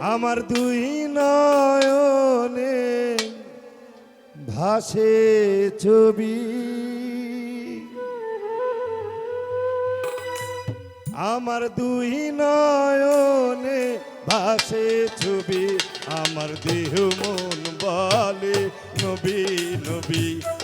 আমার দুই নয়নে ভাসে ছবি। আমার দুই নয়নে ভাসে ছবি। আমার দেহ মন বলে, নবী নবী।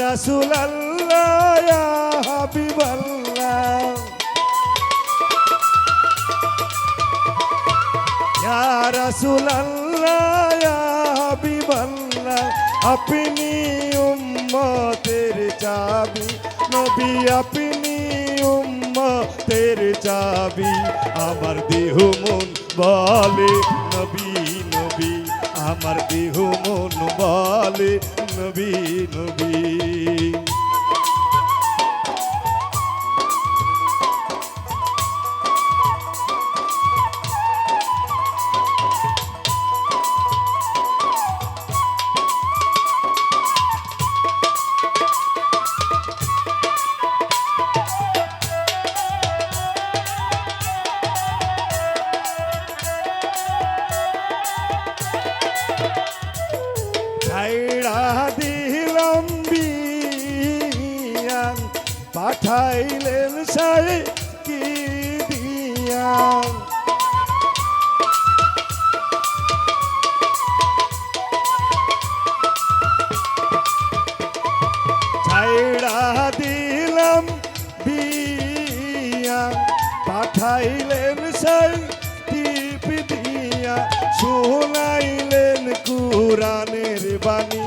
রাসুল আল্লাহ হাবিব আল্লাহ রাসুল আল্লাহ হাবিব আল্লাহ চাবি, নবী আপনি উম্মতের চাবি, আমার দেহ মন বলে, নবী আমার বিহু মন বলে নবী নবী। পাঠাইলেন সাই কি দিয়ান ছাইড়া দিলাম বিয়ান পাঠাইলেন সাই টিপ দিয়া। শোনাইলেন কুরানের বাণী।